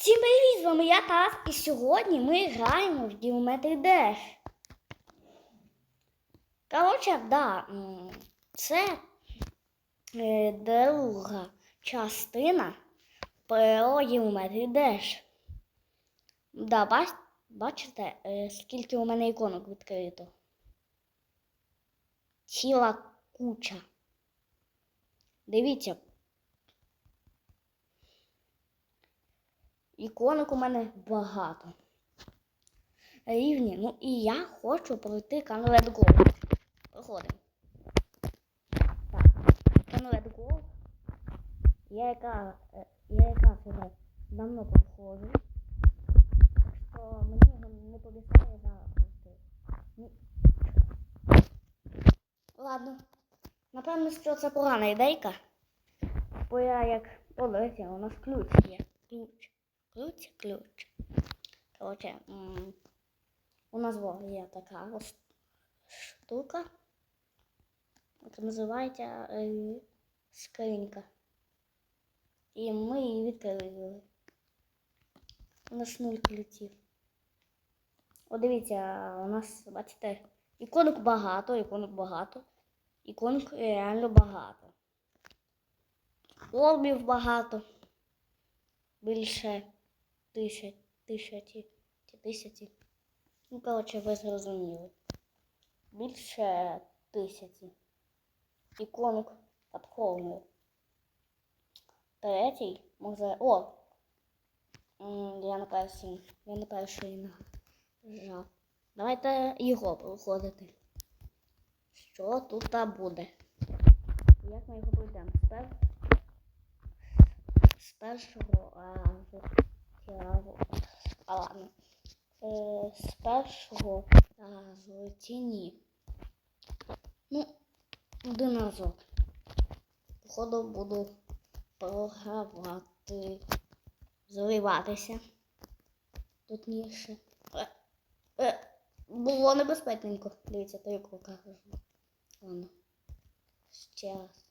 Всім привіт! З вами я Тарас, і сьогодні ми граємо в Geometry Dash. Коротше, да, це е, друга частина про Geometry Dash. Да, бач, бачите, е, скільки у мене іконок відкрито? Ціла куча. Дивіться. Іконок у мене багато. Рівні. Ну і я хочу пройти Canlet Gold. Проходимо. Так. Canlet Gold. Я яка, е, я якраз вже давно проходжу. Так що мені не побіжає зараз пройти. Ладно. Напевно, що це погана ідейка. Бо я як... Дивіться, у нас ключ є. Ключ. Ключ, ключ. Короче, у нас є така ось штука, яка називається е, скринька. І ми її відкрили. У нас нуль ключів. О, дивіться, у нас, бачите, іконок багато, іконок багато. Іконок реально багато. Орбів багато. Більше тисяч, тисячі чи тисячі. Ну, коротше, ви зрозуміли. Більше тисячі. Іконок подковною. Третій, може. О! Я на перший. Я на перший нажав. Давайте його проходити. Що тут буде? Як ми його пройдемо? З першого разу. Чи разу. А ладно. Е, з першого разу чи ні. Ну, один разок. Походу буду програвати. Зриватися. Точніше. Е, е, було небезпечненько. Дивіться, то як кажу. Ладно. Ще раз.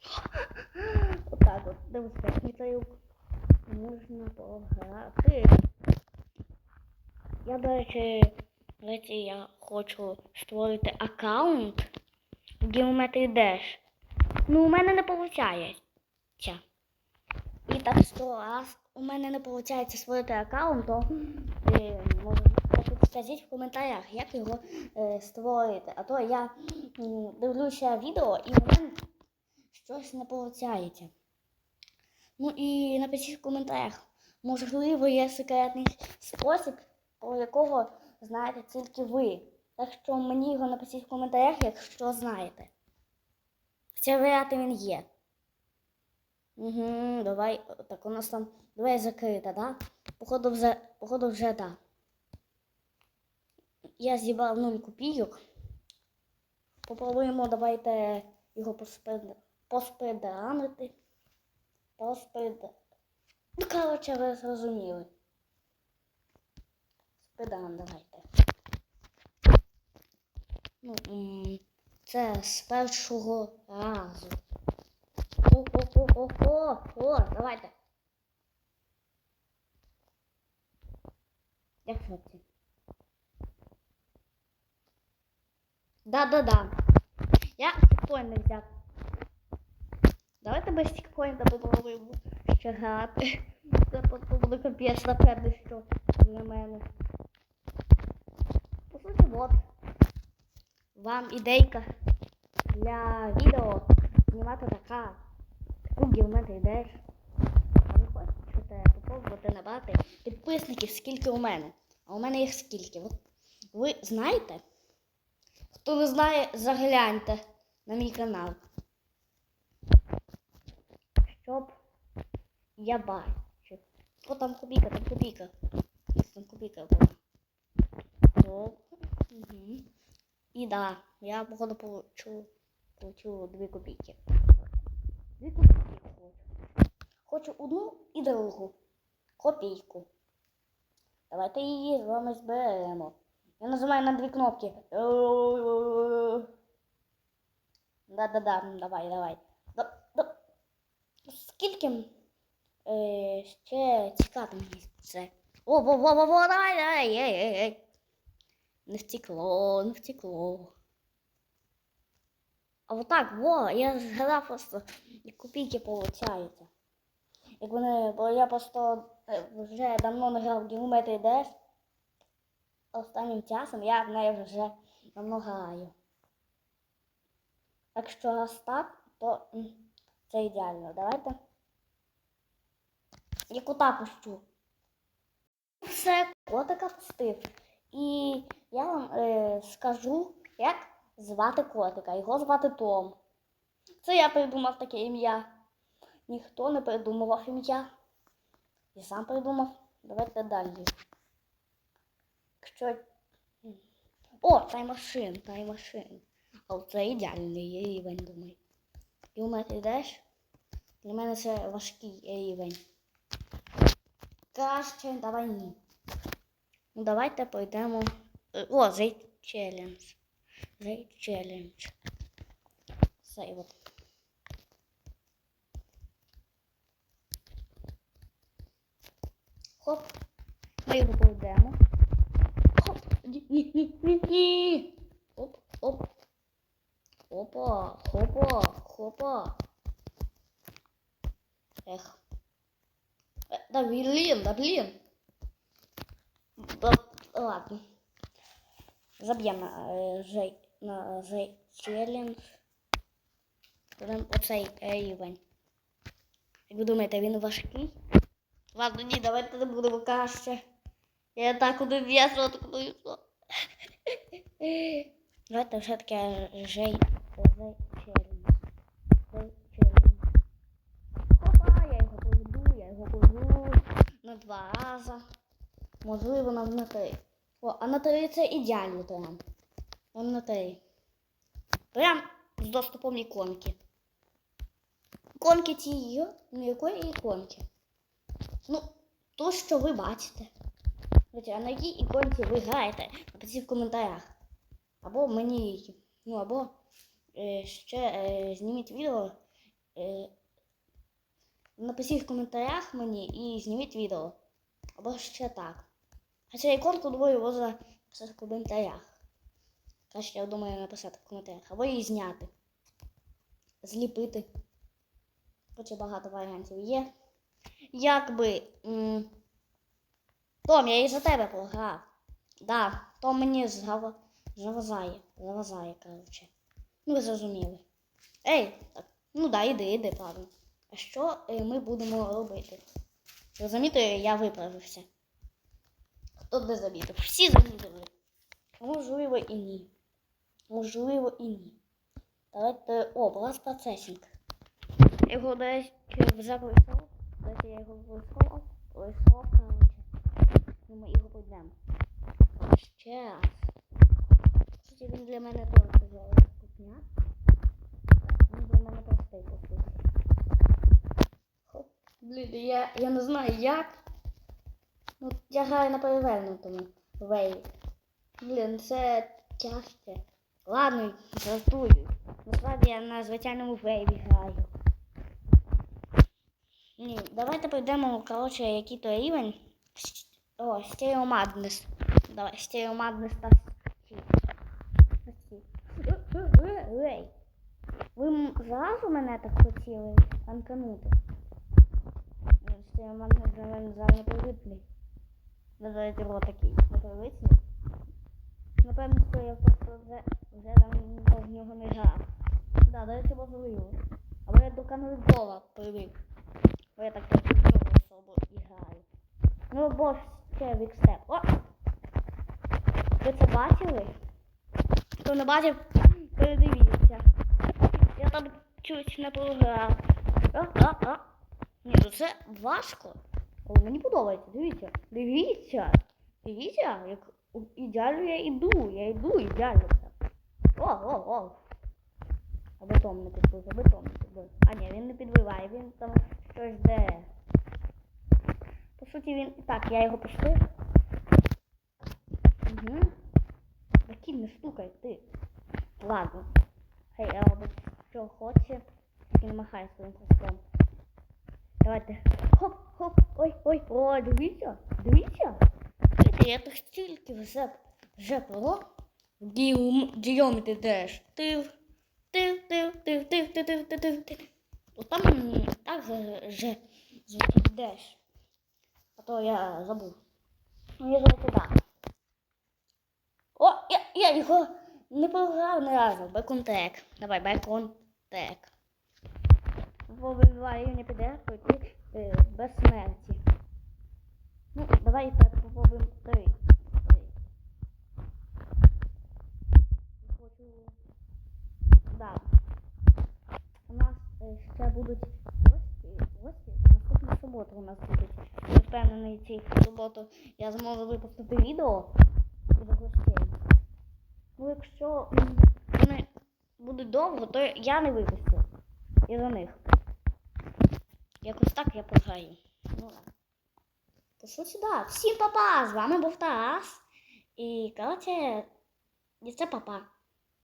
Отак от, небезпечний трюк. Можна пограти. Я, до речі, речі, я хочу створити аккаунт в Geometry Dash. Ну, у мене не виходить. І так що раз у мене не виходить створити аккаунт, то е, може, підскажіть в коментарях, як його е, створити. А то я м, дивлюся відео і у мене щось не виходить. Ну і напишіть в коментарях, можливо, є секретний спосіб, про якого знаєте тільки ви. Так що мені його напишіть в коментарях, якщо знаєте. Хоча варіанти він є. Угу, давай, так у нас там двері закрита, да? Походу вже, походу вже да. Я зібрав 0 копійок. Попробуємо, давайте його поспед... Поспед... Ну, коротше, ви зрозуміли. Спедан давайте. Ну, це з першого разу. О-о-о-о-о! Давайте. Як хлопці? Да-да-да. Я чекпоінт не взяв. Давайте без чекпоінта попробуємо ще грати. Це буде капець, напевно, що для мене. По суті, от. Вам ідейка для відео знімати така. Таку геометрі йдеш. А ви хочете попробувати набрати підписників, скільки у мене. А у мене їх скільки. От ви знаєте? Хто не знає, загляньте на мій канал. Щоб я бачив. О, там копійка, там. Ось Там копійка була. О, угу. І да, я походу получу, получу дві копійки. Дві копійки хочу. Хочу одну і другу. Копійку. Давайте її з вами зберемо. Я нажимаю на дві кнопки. Да-да-да, ну, давай, давай. Скільки е, ще тікати мені це. О, во, во, во, во, давай, давай, ей, ей, ей. Не втекло, не втекло. А вот так, во, я згадав просто, копійки получаються. Як вони, бо я просто е, вже давно не грав в Geometry. Останнім часом я в неї вже давно граю. Якщо раз так, то це ідеально. Давайте. Я кота пущу. Все, котика пустив. І я вам е, скажу, як звати котика. Його звати Том. Це я придумав таке ім'я. Ніхто не придумував ім'я. Я сам придумав. Давайте далі. Якщо. О, таймашин, таймашин. А це ідеальний рівень, думаю. У мене? Для мене це важкий рівень. Краще давай ні. Ну давайте пройдемо. Е, О, зей челендж. Зей челендж. Цей. Хоп. Ми його пройдемо. Хоп. Ні, ні, ні, ні. Оп, оп. Опа, хопа, хопа. Ех. Е, Да блин, да блин. Да, ладно. Заб'ємо на е, жей, на жей челендж. Будемо оцей рівень. Як ви думаєте, він важкий? Ладно, ні, давайте не будемо краще. Я так куди в'язала, так куди йшла. Все-таки жей, два рази. Можливо, нам на три. О, а на три це ідеально прям. Он на три. Прям з доступом іконки. Іконки тієї, ну якої іконки? Ну, то, що ви бачите. А на якій іконці ви граєте? Напишіть в коментарях. Або мені, ну або е, ще е, зніміть відео. Е, напишіть в коментарях мені і зніміть відео. Або ще так. Хоча іконку думаю, можна написати в коментарях. Краще, я думаю, написати в коментарях. Або її зняти. Зліпити. Хоча багато варіантів є. Якби. М Том, я і за тебе програв. Да, Том мені згав... завазає. Завазає, коротше. Ну, ви зрозуміли. Ей, так, ну да, іди, іди, правильно. А що е, ми будемо робити? Розумієте, я виправився. Хто не замітив? Всі замітили. Можливо і ні. Можливо і ні. Давайте. О, Blast Processing. Його десь пройшов. Десь я його пройшов. Пройшов, коротше. Ну, ми його пройдемо. Ще раз. Він для мене теж кухня. Він для мене простий. Хоп. Блін, я, я не знаю як. Ну, я граю на перевернутому вейві. Блін, це тяжке. Ладно, жартую. Насправді я на звичайному вейві граю. Ні, давайте пройдемо, коротше, який то рівень. О, Stereo Madness. Давай, Stereo Madness та ви зразу мене так хотіли анканути? Stereo Madness для мене зараз непривичний. Називається його такий непривичний. Напевно, що я просто вже, вже давно в нього не грав. Да, до речі, можливо. Або я до каналізова привик. Бо я так практично особо і. Ну, або ще вікстеп. О! Ви це бачили? Хто не бачив, передивіться. Я там чуть не програв. А, а, а. Ні, ну це важко. Але мені подобається, дивіться. Дивіться. Дивіться, як ідеально я йду. Я йду ідеально. все. О, о, о. А бетон не підбив, а бетон не підбив. А ні, він не підбиває, він там щось де. По суті, він. Так, я його пустив. Угу. Такі не стукай ти. Ладно. Хай робить, що хоче, не махай своїм хвостом. Давайте. Хоп, хоп, ой, ой, ой, дивіться, дивіться. Дивіться, я тут стільки вже, вже про Geometry Dash. Тив, тив, тив, тив, тив, тив, тив, тив, тив, тив. От там м, так же, Dash. А то я забув. Ну, я забув туди. О, я, я його не програв ні разу. Беконтек. Давай, беконтек. Побиваю не піде, пройти е, без смерті. Ну, давай попробуємо три. Хочу. Да. У нас е, ще будуть гості. Гості. Наступну суботу у нас будуть. Впевнений, цій суботу я зможу випустити відео із гостей. Ну, якщо вони будуть довго, то я не випустю. І за них. Якось так я пограю. Ну ладно. Що сюди? Всім папа! З вами був Тарас. І коротше, і це папа.